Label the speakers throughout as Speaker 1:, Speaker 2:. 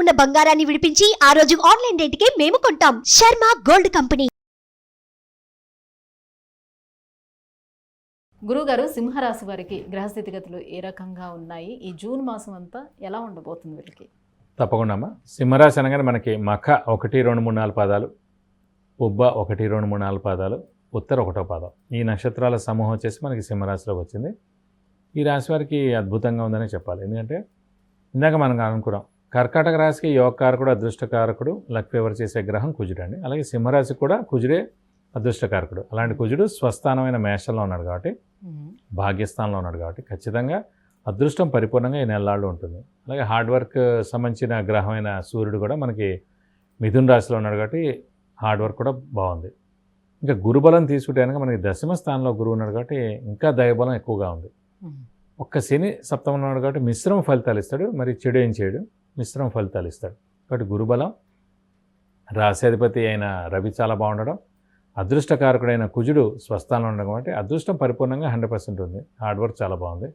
Speaker 1: ఉన్న బంగారాన్ని విడిపించి ఆ రోజు ఆన్లైన్ రేటుకే మేము కొంటాం. Sharma gold company.
Speaker 2: గురుగారు సింహరాశి వారికి గ్రహస్థితిగతులు ఏ రకంగా ఉన్నాయి? ఈ జూన్ మాసం అంతా ఎలా ఉండబోతుంది వీళ్ళకి?
Speaker 3: తప్పకుండా అమ్మా. సింహరాశి అనగానే మనకి మఖ ఒకటి రెండు మూడు నాలుగు పాదాలు ఉబ్బ ఒకటి రెండు మూడు నాలుగు పాదాలు ఉత్తర ఒకటో పాదం. ఈ నక్షత్రాల సమూహం వచ్చేసి మనకి సింహరాశిలోకి వచ్చింది. ఈ రాశి వారికి అద్భుతంగా ఉందని చెప్పాలి. ఎందుకంటే ఇందాక మనం అనుకున్నాం కర్కాటక రాశికి యోగకారకుడు అదృష్టకారకుడు లక్ ఫేవర్ చేసే గ్రహం కుజుడు అండి. అలాగే సింహరాశి కూడా కుజుడే అదృష్టకారకుడు. అలాంటి కుజుడు స్వస్థానమైన మేషంలో ఉన్నాడు కాబట్టి భాగ్యస్థానంలో ఉన్నాడు కాబట్టి ఖచ్చితంగా అదృష్టం పరిపూర్ణంగా ఈ నెలలాళ్ళు ఉంటుంది. అలాగే హార్డ్ వర్క్ సంబంధించిన గ్రహమైన సూర్యుడు కూడా మనకి మిథున్ రాశిలో ఉన్నాడు కాబట్టి హార్డ్ వర్క్ కూడా బాగుంది. ఇంకా గురుబలం తీసుకుంటే కనుక మనకి దశమ స్థానంలో గురువు ఉన్నాడు కాబట్టి ఇంకా దైవబలం ఎక్కువగా ఉంది. ఒక్క శని సప్తమంలో ఉన్నాడు కాబట్టి మిశ్రమ ఫలితాలు ఇస్తాడు. మరి చెడు ఏం చేయడు. మిశ్రమ ఫలితాలు ఇస్తాడు. కాబట్టి గురుబలం రాశాధిపతి అయిన రవి చాలా బాగుండడం అదృష్టకారకుడైన కుజుడు స్వస్థానం ఉండడం కాబట్టి అదృష్టం పరిపూర్ణంగా హండ్రెడ్ పర్సెంట్ ఉంది. హార్డ్ వర్క్ చాలా బాగుంది.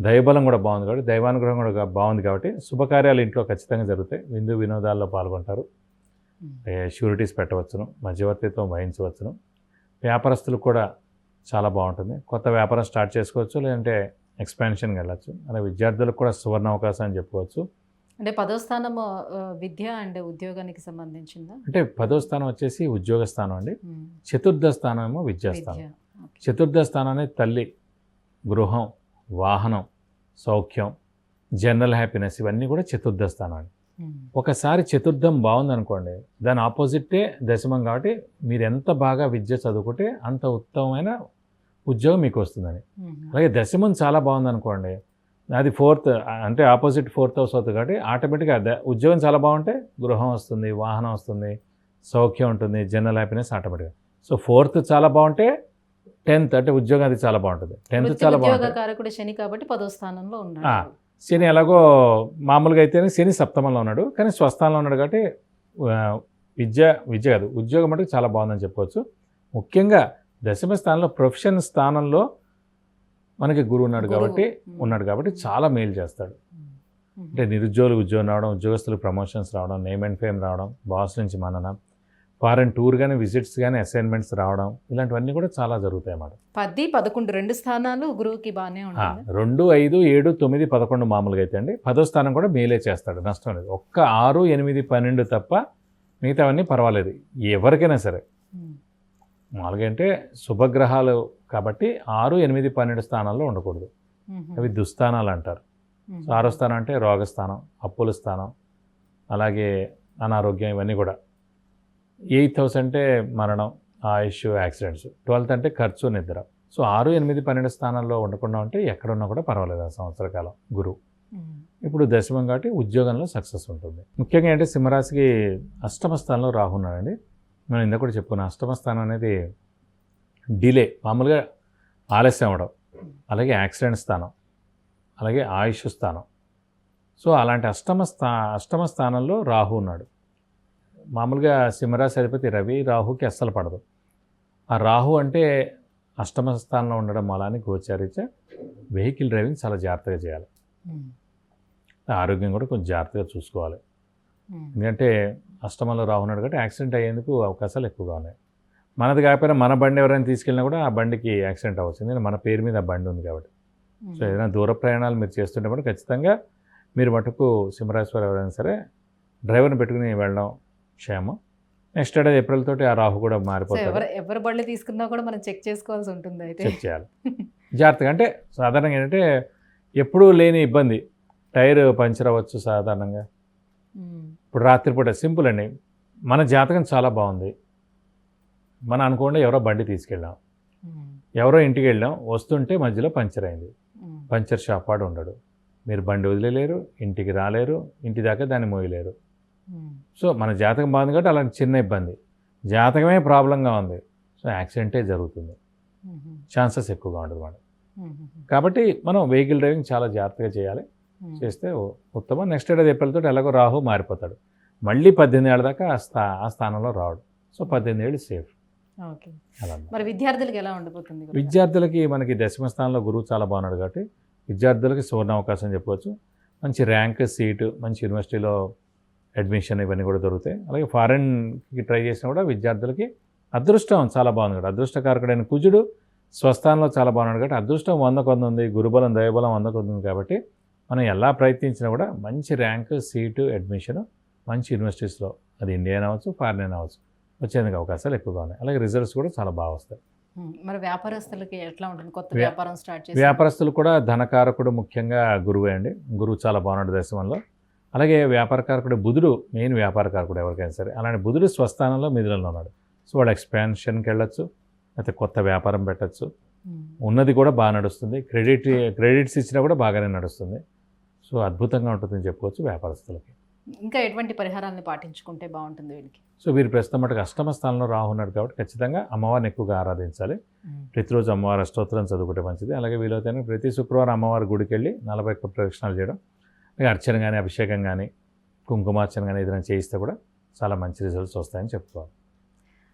Speaker 3: దైవబలం కూడా బాగుంది కాబట్టి దైవానుగ్రహం కూడా బాగుంది కాబట్టి శుభకార్యాలు ఇంట్లో ఖచ్చితంగా జరుగుతాయి. విందు వినోదాల్లో పాల్గొంటారు. షూరిటీస్ పెట్టవచ్చును మధ్యవర్తిత్వం వహించవచ్చును. వ్యాపారస్తులకు కూడా చాలా బాగుంటుంది. కొత్త వ్యాపారం స్టార్ట్ చేసుకోవచ్చు లేదంటే ఎక్స్పాన్షన్కి వెళ్ళచ్చు. అలాగే విద్యార్థులకు కూడా సువర్ణ అవకాశం అని చెప్పుకోవచ్చు.
Speaker 2: అంటే పదో స్థానము ఆ, విద్య అండ్ ఉద్యోగానికి సంబంధించిందా
Speaker 3: అంటే పదో స్థానం వచ్చేసి ఉద్యోగ స్థానం అండి. చతుర్థ స్థానం ఏమో విద్యాస్థానం. చతుర్థ స్థానం అనేది తల్లి గృహం వాహనం సౌఖ్యం జనరల్ హ్యాపీనెస్ ఇవన్నీ కూడా చతుర్థ స్థానం అండి. ఒకసారి చతుర్థం బాగుందనుకోండి దాని ఆపోజిటే దశమం కాబట్టి మీరు ఎంత బాగా విద్య చదువుకుంటే అంత ఉత్తమమైన ఉద్యోగం మీకు వస్తుందని. అలాగే దశమం చాలా బాగుందనుకోండి అది ఫోర్త్ అంటే ఆపోజిట్ ఫోర్త్ హౌస్ అవుతుంది కాబట్టి ఆటోమేటిక్గా ఉద్యోగం చాలా బాగుంటే గృహం వస్తుంది వాహనం వస్తుంది సౌఖ్యం ఉంటుంది జనరల్ హ్యాపీనెస్ ఆటోమేటిక్గా. సో ఫోర్త్ చాలా బాగుంటే టెన్త్ అంటే ఉద్యోగం అది చాలా బాగుంటుంది. టెన్త్ చాలా బాగుంటుంది.
Speaker 2: శని కాబట్టి పదో స్థానంలో ఉన్నాడు.
Speaker 3: శని ఎలాగో మామూలుగా అయితేనే శని సప్తమంలో ఉన్నాడు కానీ స్వస్థానంలో ఉన్నాడు కాబట్టి విద్య విద్య కాదు ఉద్యోగం అంటే చాలా బాగుందని చెప్పవచ్చు. ముఖ్యంగా దశమ స్థానంలో ప్రొఫెషన్ స్థానంలో మనకి గురువు ఉన్నాడు. కాబట్టి. ఉన్నాడు కాబట్టి చాలా మేలు చేస్తాడు. అంటే నిరుద్యోగులకు ఉద్యోగం రావడం ఉద్యోగస్తులకు ప్రమోషన్స్ రావడం నేమ్ అండ్ ఫేమ్ రావడం బాస్ నుంచి మనన ఫారెన్ టూర్ కానీ విజిట్స్ కానీ అసైన్మెంట్స్ రావడం ఇలాంటివన్నీ కూడా చాలా జరుగుతాయి అన్నమాట.
Speaker 2: పది పదకొండు రెండు స్థానాలు గురువుకి బాగానే
Speaker 3: ఆ,
Speaker 2: ఉంటుంది
Speaker 3: రెండు ఐదు ఏడు తొమ్మిది పదకొండు మామూలుగా అయితే అండి. పదో స్థానం కూడా మేలే చేస్తాడు నష్టం లేదు. ఒక్క ఆరు ఎనిమిది పన్నెండు తప్ప మిగతావన్నీ పర్వాలేదు. ఎవరికైనా సరే. మామూలుగా అంటే శుభగ్రహాలు కాబట్టి ఆరు ఎనిమిది పన్నెండు స్థానాల్లో ఉండకూడదు. అవి దుస్థానాలు అంటారు. సో ఆరో స్థానం అంటే రోగస్థానం అప్పుల స్థానం అలాగే అనారోగ్యం ఇవన్నీ కూడా. ఎయిత్ హౌస్ అంటే మరణం ఆయుష్ యాక్సిడెంట్స్. ట్వెల్త్ అంటే ఖర్చు నిద్ర. సో ఆరు ఎనిమిది పన్నెండు స్థానాల్లో ఉండకుండా ఉంటే ఎక్కడున్నా కూడా పర్వాలేదు ఆ సంవత్సర కాలం గురువు. ఇప్పుడు దశమం కాబట్టి ఉద్యోగంలో సక్సెస్ ఉంటుంది. ముఖ్యంగా అంటే సింహరాశికి అష్టమ స్థానంలో రాహు ఉన్నాడండి. మనం ఇందాక కూడా చెప్పుకున్నాం అష్టమ స్థానం అనేది డిలే మామూలుగా ఆలస్యం అవ్వడం. అలాగే యాక్సిడెంట్ స్థానం అలాగే ఆయుష్ స్థానం. సో అలాంటి అష్టమ స్థా అష్టమ స్థానంలో రాహు ఉన్నాడు. మామూలుగా సింహరాశి అధిపతి రవి రాహుకి అస్సలు పడదు. ఆ రాహు అంటే అష్టమ స్థానంలో ఉండడం అలానే గోచారీత్యా వెహికల్ డ్రైవింగ్ చాలా జాగ్రత్తగా చేయాలి. ఆరోగ్యం కూడా కొంచెం జాగ్రత్తగా చూసుకోవాలి. ఎందుకంటే అష్టమంలో రాహున్నాడు కాబట్టి యాక్సిడెంట్ అయ్యేందుకు అవకాశాలు ఎక్కువగా ఉన్నాయి. మనది కాకపోయినా మన బండి ఎవరైనా తీసుకెళ్ళినా కూడా ఆ బండికి యాక్సిడెంట్ అవ్వచ్చు. ఎందుకంటే మన పేరు మీద ఆ బండి ఉంది కాబట్టి. సో ఏదైనా దూర ప్రయాణాలు మీరు చేస్తుంటే కూడా ఖచ్చితంగా మీరు మటుకు సింహరాశి వారు ఎవరైనా సరే డ్రైవర్ని పెట్టుకుని వెళ్ళడం క్షేమం. నెక్స్ట్ డే ఏప్రిల్ తోటి ఆ రాహు కూడా
Speaker 2: సో
Speaker 3: మారిపోతారు
Speaker 2: ఎవరు బళ్ళు తీసుకున్నా కూడా మనం చెక్ చేసుకోవాల్సి ఉంటుంది అయితే.
Speaker 3: చెక్ చేయాలి. జాగ్రత్తగా అంటే సాధారణంగా ఏంటంటే ఎప్పుడూ లేని ఇబ్బంది. టైర్ పంచర్ అవ్వచ్చు సాధారణంగా.
Speaker 2: ఉమ్.
Speaker 3: ఇప్పుడు రాత్రిపూట సింపుల్ అండి మన జాతకం చాలా బాగుంది మన అనుకోండి ఎవరో బండి తీసుకెళ్ళాం. ఎవరో ఇంటికి వెళ్ళాం వస్తుంటే మధ్యలో పంచర్ అయింది. పంచర్ షాప్ వాడు ఉండడు మీరు బండి వదిలేలేరు ఇంటికి రాలేరు ఇంటి దాకా దాన్ని మోయలేరు. సో మన జాతకం బాగుంది కాబట్టి అలాంటి చిన్న ఇబ్బంది జాతకమే ప్రాబ్లంగా ఉంది సో యాక్సిడెంటే జరుగుతుంది. ఛాన్సెస్ ఎక్కువగా మేడం
Speaker 2: ఉమ్.
Speaker 3: కాబట్టి మనం వెహికల్ డ్రైవింగ్ చాలా జాగ్రత్తగా చేయాలి. చేస్తే ఉ- ఉత్తమం. నెక్స్ట్ డే ఏప్రిల్తో ఎలాగో రాహు మారిపోతాడు. మళ్ళీ పద్దెనిమిది ఏళ్ళ దాకా ఆ స్థా ఆ స్థానంలో రావడు సో పద్దెనిమిది ఏళ్ళు సేఫ్.
Speaker 2: మరి విద్యార్థులకు ఎలా ఉండబోతుంది?
Speaker 3: విద్యార్థులకి మనకి దశమ స్థానంలో గురువు చాలా బాగున్నాడు కాబట్టి విద్యార్థులకి సువర్ణ అవకాశం చెప్పవచ్చు. మంచి ర్యాంక్ సీటు మంచి యూనివర్సిటీలో అడ్మిషన్ ఇవన్నీ కూడా దొరుకుతాయి. అలాగే ఫారెన్కి ట్రై చేసినా కూడా విద్యార్థులకి అదృష్టం చాలా బాగుంది కూడా అదృష్టకారకుడైన కుజుడు స్వస్థానంలో చాలా బాగున్నాడు కాబట్టి అదృష్టం వందకు వంద ఉంది గురుబలం దైవబలం వంద ఉంది కాబట్టి మనం ఎలా ప్రయత్నించినా కూడా మంచి ర్యాంక్ సీటు అడ్మిషన్ మంచి యూనివర్సిటీస్లో అది ఇండియన్ అవ్వచ్చు ఫారిన్ అవ్వచ్చు వచ్చేందుకు అవకాశాలు ఎక్కువగా ఉన్నాయి. అలాగే రిజల్ట్స్ కూడా చాలా బాగా వస్తాయి.
Speaker 2: మరి వ్యాపారస్తులకి ఎట్లా ఉంటుంది? కొత్త
Speaker 3: వ్యా-
Speaker 2: వ్యాపారం స్టార్ట్ చేసి?
Speaker 3: వ్యాపారస్తులు కూడా ధనకారకుడు ముఖ్యంగా గురువే అండి. గురువు చాలా బాగున్నాడు దశమంలో అలాగే వ్యాపారకారకుడు బుధుడు మెయిన్ వ్యాపారకారకుడు ఎవరికైనా సరే. అలాంటి బుధుడు స్వస్థానంలో మిథునంలో ఉన్నాడు. సో వాడు ఎక్స్పాన్షన్కి వెళ్ళొచ్చు లేకపోతే కొత్త వ్యాపారం పెట్టచ్చు. ఉన్నది కూడా బాగా నడుస్తుంది. క్రెడిట్ క్రెడిట్స్ ఇచ్చినా కూడా బాగానే నడుస్తుంది. సో అద్భుతంగా ఉంటుందని చెప్పుకోవచ్చు వ్యాపారస్తులకి.
Speaker 2: ఇంకా ఎటువంటి పరిహారాన్ని పాటించుకుంటే బాగుంటుంది వీళ్ళకి?
Speaker 3: సో వీరు ప్రస్తుతం మటుకు అష్టమ స్థానంలో రాహు ఉన్నాడు కాబట్టి ఖచ్చితంగా అమ్మవారిని ఎక్కువగా ఆరాధించాలి. ప్రతిరోజు అమ్మవారి అష్టోత్తరం చదువుకుంటే మంచిది. అలాగే వీలైతే ప్రతి శుక్రవారం అమ్మవారి గుడికి వెళ్ళి నలభై ఒక్క ప్రదక్షిణాలు చేయడం అలాగే అర్చన కానీ అభిషేకం కానీ కుంకుమార్చన కానీ ఏదైనా చేయిస్తే కూడా చాలా మంచి రిజల్ట్స్ వస్తాయని చెప్పుకోవాలి.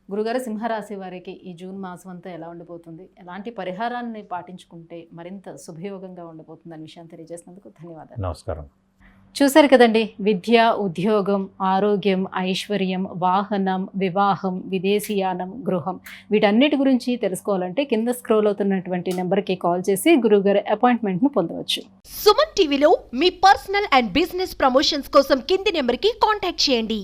Speaker 2: గురుగారు సింహరాశి వారికి ఈ జూన్ మాసం అంతా ఎలా ఉండిపోతుంది? ఎలాంటి పరిహారాన్ని పాటించుకుంటే మరింత శుభయోగంగా ఉండిపోతుంది అనే విషయం తెలియజేసినందుకు ధన్యవాదాలు.
Speaker 3: నమస్కారం.
Speaker 2: చూశారు కదండి విద్య ఉద్యోగం ఆరోగ్యం ఐశ్వర్యం వాహనం వివాహం విదేశీయానం గృహం వీటన్నిటి గురించి తెలుసుకోవాలంటే కింద స్క్రోల్ అవుతున్నటువంటి నెంబర్కి కాల్ చేసి గురుగారి అపాయింట్మెంట్ను పొందవచ్చు.
Speaker 1: సుమన్ టీవీలో మీ పర్సనల్ అండ్ బిజినెస్ ప్రమోషన్స్ కోసం కింది నెంబర్కి కాంటాక్ట్ చేయండి.